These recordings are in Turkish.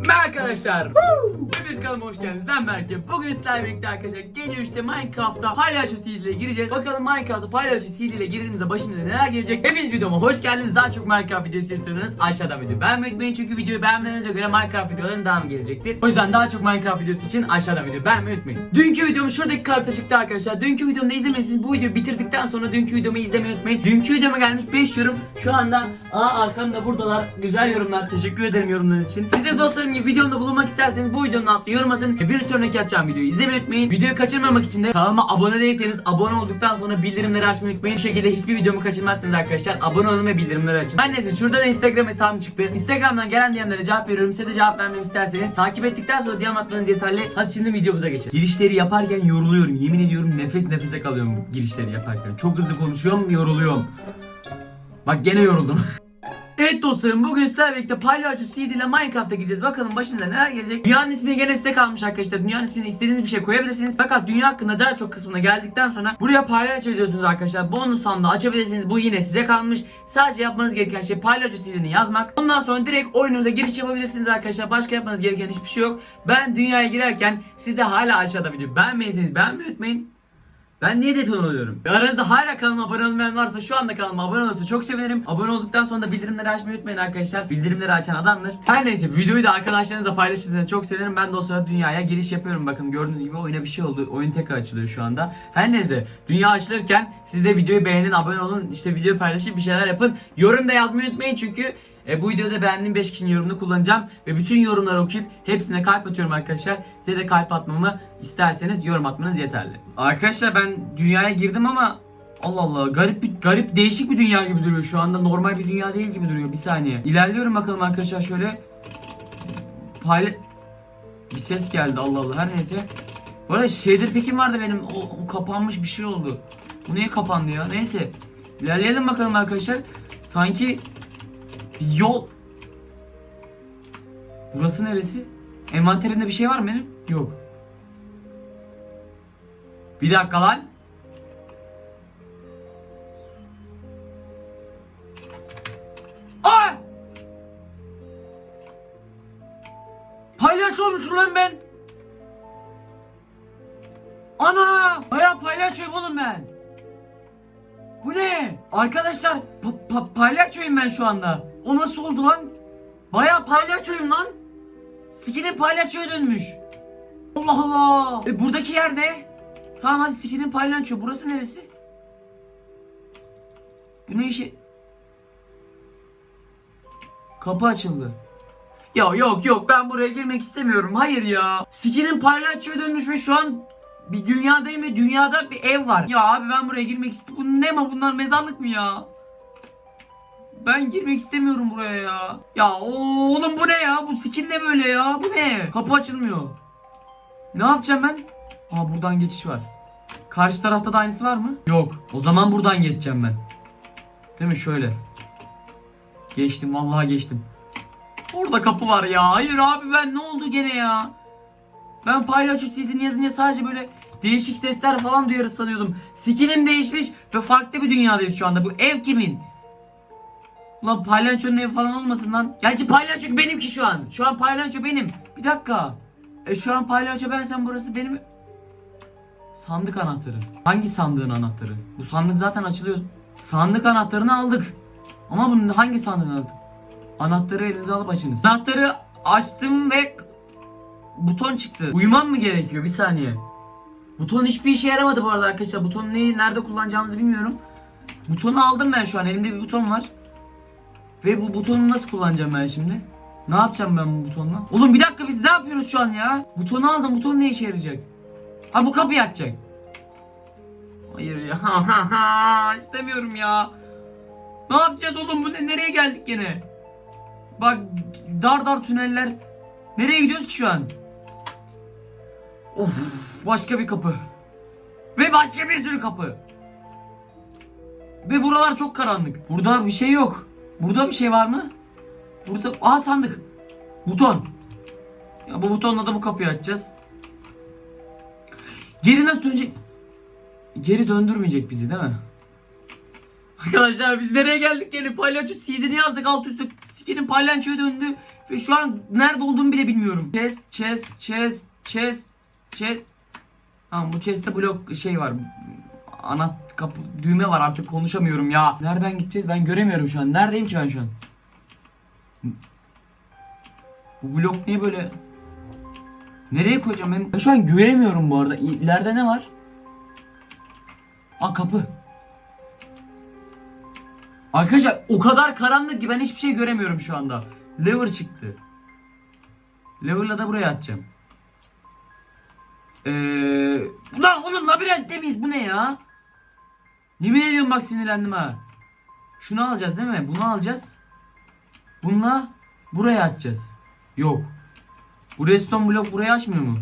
Merhaba arkadaşlar. Kanalıma hoş geldiniz. Ben Berke. Bugün sizlerle birlikte arkadaşlar gece 3'te Minecraft'ta palyaço CD ile gireceğiz. Bakalım Minecraft'ta palyaço CD ile girdiğimizde başımıza neler gelecek. Hepiniz videoma hoş geldiniz. Daha çok Minecraft videosu istiyorsanız aşağıdan video beğenmeyi unutmayın. Çünkü videoyu beğenmelerinize göre Minecraft videoların devamı gelecektir. O yüzden daha çok Minecraft videosu için aşağıdan video beğenmeyi unutmayın. Dünkü videom şuradaki karta çıktı arkadaşlar. Dünkü videomu da bu videoyu bitirdikten sonra dünkü videomu izlemeyi unutmayın. Dünkü videoma gelmiş 5 yorum. Şu anda aa arkamda buradalar. Güzel yorumlar. Teşekkür ederim yorumlarınız için. Siz de dostlarım gibi videomda bulunmak isterseniz bu videonun altına yorum atın. Bir sonraki atacağım videoyu izlemeyi unutmayın. Videoyu kaçırmamak için de kanalıma abone değilseniz abone olduktan sonra bildirimleri açmayı unutmayın. Bu şekilde hiçbir videomu kaçırmazsınız arkadaşlar. Abone olun ve bildirimleri açın. Her neyse şurada da Instagram hesabım çıktı. Instagram'dan gelen DM'lere cevap veriyorum. Size de cevap vermemi isterseniz takip ettikten sonra DM atmanız yeterli. Hadi şimdi videomuza geçelim. Girişleri yaparken yoruluyorum. Yemin ediyorum nefes nefese kalıyorum girişleri yaparken. Çok hızlı konuşuyorum, yoruluyorum. Bak gene yoruldum. Evet dostlarım bugün sizlerle birlikte Palyaço CD ile Minecraft'a gireceğiz. Bakalım başında neler gelecek. Dünyanın ismi gene size kalmış arkadaşlar. Dünyanın ismini istediğiniz bir şey koyabilirsiniz. Fakat dünya hakkında daha çok kısmına geldikten sonra buraya palyaço yazıyorsunuz arkadaşlar. Bonus sandığı açabilirsiniz. Bu yine size kalmış. Sadece yapmanız gereken şey palyaço CD'ni yazmak. Ondan sonra direkt oyunumuza giriş yapabilirsiniz arkadaşlar. Başka yapmanız gereken hiçbir şey yok. Ben dünyaya girerken siz de hala aşağıda video beğenmeyseniz beğenmeyi unutmayın. Ben niye deton oluyorum? Aranızda hala kanalıma abone olmayan varsa şu anda kanalıma abone olursa çok sevinirim. Abone olduktan sonra da bildirimleri açmayı unutmayın arkadaşlar. Bildirimleri açan adamdır. Her neyse videoyu da arkadaşlarınızla paylaşırsanız çok sevinirim. Ben de o sırada dünyaya giriş yapıyorum. Bakın gördüğünüz gibi oyuna bir şey oldu. Oyun tekrar açılıyor şu anda. Her neyse dünya açılırken siz de videoyu beğenin, abone olun. işte videoyu paylaşıp bir şeyler yapın. Yorum da yazmayı unutmayın çünkü e, bu videoda beğendiğim 5 kişinin yorumunu kullanacağım ve bütün yorumları okuyup hepsine kalp atıyorum arkadaşlar. Size de kalp atmamı isterseniz yorum atmanız yeterli. Arkadaşlar ben dünyaya girdim ama Allah Allah garip bir garip değişik bir dünya gibi duruyor şu anda. Normal bir dünya değil gibi duruyor. Bir saniye. İlerliyorum bakalım arkadaşlar şöyle. Payla bir ses geldi Allah Allah her neyse. Bu arada shader pekim vardı benim. O, o kapanmış bir şey oldu. Bu niye kapandı ya? Neyse. İlerleyelim bakalım arkadaşlar. Sanki bir yol. Burası neresi? Envanterimde bir şey var mı benim? Yok. Bir dakika lan. Aa! Palyaço olmuşum lan ben. Ana! Baya palyaçoyum oğlum ben. Bu ne? Arkadaşlar pa- pa- palyaçoyum ben şu anda. O nasıl oldu lan? Baya palyaçoyum lan. Skinim palyaçoya dönmüş. Allah Allah. E buradaki yer ne? Tamam hadi skinim palyaço. Burası neresi? Bu ne işi? Kapı açıldı. Ya yok yok ben buraya girmek istemiyorum. Hayır ya. Skinim palyaçoya dönmüş ve şu an bir dünyadayım ve dünyada bir ev var. Ya abi ben buraya girmek istemiyorum. Bu ne ma bunlar mezarlık mı ya? Ben girmek istemiyorum buraya ya. Ya oğlum bu ne ya? Bu skin ne böyle ya? Bu ne? Kapı açılmıyor. Ne yapacağım ben? Aa buradan geçiş var. Karşı tarafta da aynısı var mı? Yok. O zaman buradan geçeceğim ben. Değil mi? Şöyle. Geçtim vallahi geçtim. Orada kapı var ya. Hayır abi ben ne oldu gene ya? Ben palyaço CD'ni yazınca sadece böyle değişik sesler falan duyarız sanıyordum. Skinim değişmiş ve farklı bir dünyadayız şu anda. Bu ev kimin? Ulan palyaçonun evi falan olmasın lan. Gerçi palyaço benimki şu an. Şu an palyaço benim. Bir dakika. E şu an palyaço bensem burası benim... Sandık anahtarı. Hangi sandığın anahtarı? Bu sandık zaten açılıyor. Sandık anahtarını aldık. Ama bunun hangi sandığını aldık? Anahtarı elinize alıp açınız. Anahtarı açtım ve buton çıktı. Uyumam mı gerekiyor? Bir saniye. Buton hiçbir işe yaramadı bu arada arkadaşlar. Butonu neyi nerede kullanacağımızı bilmiyorum. Butonu aldım ben şu an. Elimde bir buton var. Ve bu butonu nasıl kullanacağım ben şimdi? Ne yapacağım ben bu butonla? Oğlum bir dakika biz ne yapıyoruz şu an ya? Butonu aldım. Buton ne işe yarayacak? Ha bu kapıyı açacak. Hayır ya. İstemiyorum ya. Ne yapacağız oğlum? Bu ne? Nereye geldik gene? Bak dar dar tüneller. Nereye gidiyoruz şu an? Of başka bir kapı. Ve başka bir sürü kapı. Ve buralar çok karanlık. Burada bir şey yok. Burada bir şey var mı? Burada aa sandık. Buton. Ya bu butonla da bu kapıyı açacağız. Geri nasıl dönecek? Geri döndürmeyecek bizi değil mi? Arkadaşlar biz nereye geldik gene palyaço CD'ni yazdık alt üstü Sikerim palyançoya döndü. Ve şu an nerede olduğumu bile bilmiyorum. Chest, chest, chest, chest, chest. Tamam bu chest'te blok şey var. Anahtar kapı düğme var artık konuşamıyorum ya. Nereden gideceğiz ben göremiyorum şu an. Neredeyim ki ben şu an? Bu blok niye böyle? Nereye koyacağım ben? Ben şu an göremiyorum bu arada. İleride ne var? Aa kapı. Arkadaşlar o kadar karanlık ki ben hiçbir şey göremiyorum şu anda. Lever çıktı. Lever'la da buraya atacağım. Ee, lan oğlum labirentte miyiz? Bu ne ya? Yemin ediyorum bak sinirlendim ha. Şunu alacağız değil mi? Bunu alacağız. Bununla buraya atacağız. Yok. Bu redstone blok burayı açmıyor mu?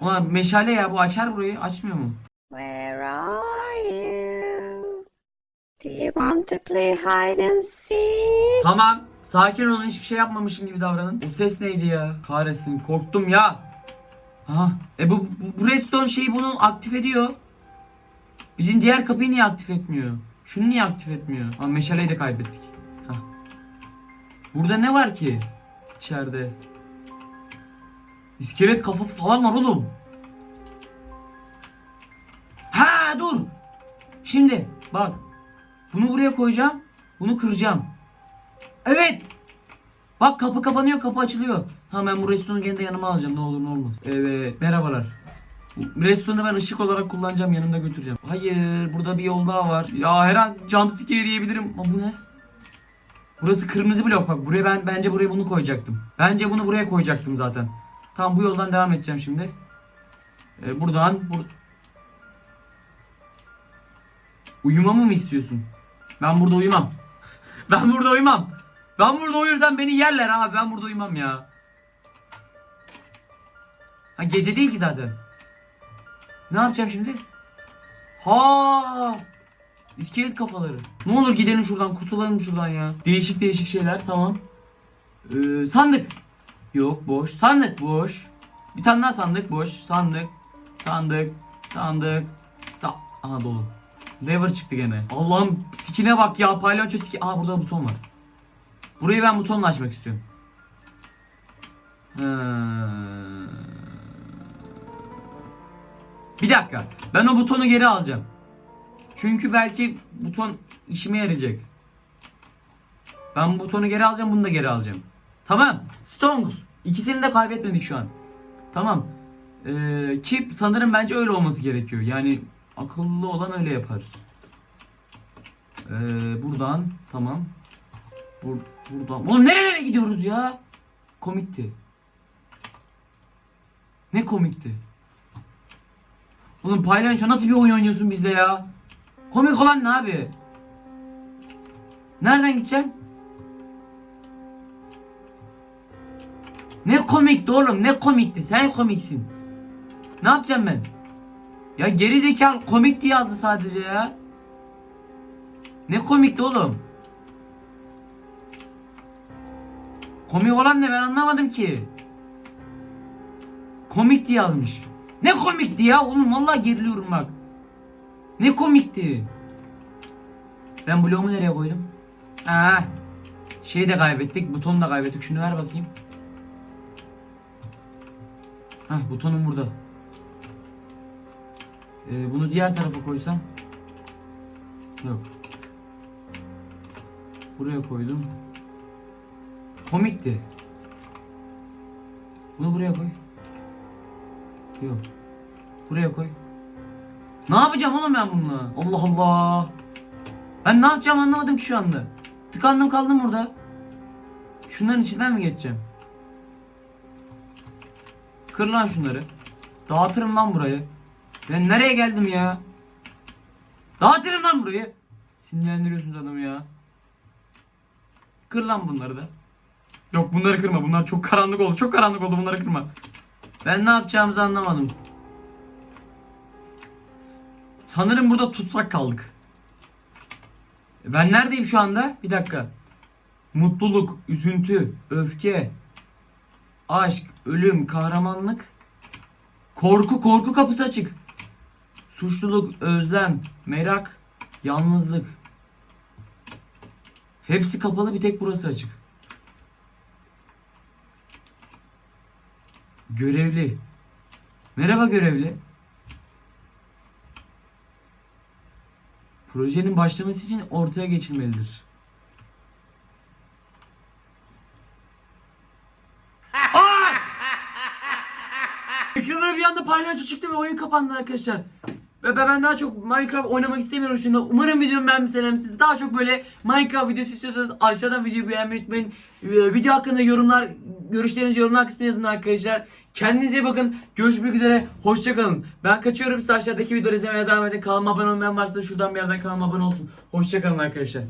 Ulan meşale ya bu açar burayı açmıyor mu? Where are you? Do you want to play hide and seek? Tamam. Sakin olun hiçbir şey yapmamışım gibi davranın. O ses neydi ya? Kahretsin korktum ya. Ha. E bu, bu, bu redstone şeyi bunu aktif ediyor. Bizim diğer kapıyı niye aktif etmiyor? Şunu niye aktif etmiyor? Ha meşaleyi de kaybettik. Ha. Burada ne var ki? İçeride. İskelet kafası falan var oğlum. Ha dur. Şimdi bak. Bunu buraya koyacağım. Bunu kıracağım. Evet. Bak kapı kapanıyor kapı açılıyor. Tamam ben bu restoranı gene de yanıma alacağım ne olur ne olmaz. Evet merhabalar. Restoranı ben ışık olarak kullanacağım yanımda götüreceğim. Hayır burada bir yol daha var. Ya her an jumpscare yiyebilirim. Ama bu ne? Burası kırmızı blok bak. Buraya ben bence buraya bunu koyacaktım. Bence bunu buraya koyacaktım zaten. Tamam bu yoldan devam edeceğim şimdi. Ee, buradan bur Uyumamı mı istiyorsun? Ben burada uyumam. ben burada uyumam. Ben burada uyursam beni yerler abi. Ben burada uyumam ya. Ha gece değil ki zaten. Ne yapacağım şimdi? Ha! İskelet kafaları. Ne olur gidelim şuradan, kurtulalım şuradan ya. Değişik değişik şeyler, tamam. Ee, sandık. Yok, boş. Sandık boş. Bir tane daha sandık boş. Sandık. Sandık. Sandık. Sa Aha dolu. Lever çıktı gene. Allah'ım skine bak ya palyaço skin. Aa burada buton var. Burayı ben butonla açmak istiyorum. Ha. Bir dakika. Ben o butonu geri alacağım. Çünkü belki buton işime yarayacak. Ben bu butonu geri alacağım, bunu da geri alacağım. Tamam. Stones. İkisini de kaybetmedik şu an. Tamam. Ee, ki sanırım bence öyle olması gerekiyor. Yani akıllı olan öyle yapar. Ee, buradan tamam. Bur buradan. Oğlum nerelere gidiyoruz ya? Komikti. Ne komikti? Oğlum paylaşınca nasıl bir oyun oynuyorsun bizde ya? Komik olan ne abi? Nereden gideceğim? Ne komikti oğlum ne komikti sen komiksin. Ne yapacağım ben? Ya geri zekalı komikti yazdı sadece ya. Ne komikti oğlum? Komik olan ne ben anlamadım ki. Komikti yazmış. Ne komikti ya oğlum vallahi geriliyorum bak. Ne komikti. Ben bloğumu nereye koydum? Aa, şeyi de kaybettik, butonu da kaybettik. Şunu ver bakayım. Hah butonum burada. Ee, bunu diğer tarafa koysam. Yok. Buraya koydum. Komikti. Bunu buraya koy. Yok. Buraya koy. Ne yapacağım oğlum ben bununla? Allah Allah. Ben ne yapacağım anlamadım ki şu anda. Tıkandım kaldım burada. Şunların içinden mi geçeceğim? Kır lan şunları. Dağıtırım lan burayı. Ben nereye geldim ya? Dağıtırım lan burayı. Sinirlendiriyorsunuz adamı ya. Kır lan bunları da. Yok bunları kırma. Bunlar çok karanlık oldu. Çok karanlık oldu. Bunları kırma. Ben ne yapacağımızı anlamadım. Sanırım burada tutsak kaldık. Ben neredeyim şu anda? Bir dakika. Mutluluk, üzüntü, öfke, aşk, ölüm, kahramanlık, korku, korku kapısı açık. Suçluluk, özlem, merak, yalnızlık. Hepsi kapalı bir tek burası açık. Görevli. Merhaba görevli. Projenin başlaması için ortaya geçilmelidir. Ekrana bir anda palyaço çıktı ve oyun kapandı arkadaşlar. Ve ben daha çok Minecraft oynamak istemiyorum şimdi. Umarım videomu beğenmişsiniz. Siz daha çok böyle Minecraft videosu istiyorsanız aşağıdan videoyu beğenmeyi unutmayın. Video hakkında yorumlar, görüşlerinizi yorumlar kısmına yazın arkadaşlar. Kendinize iyi bakın. Görüşmek üzere. Hoşçakalın. Ben kaçıyorum. Siz aşağıdaki videoları izlemeye devam edin. Kanalıma abone olmayan varsa da şuradan bir yerden kanalıma abone olsun. Hoşçakalın arkadaşlar.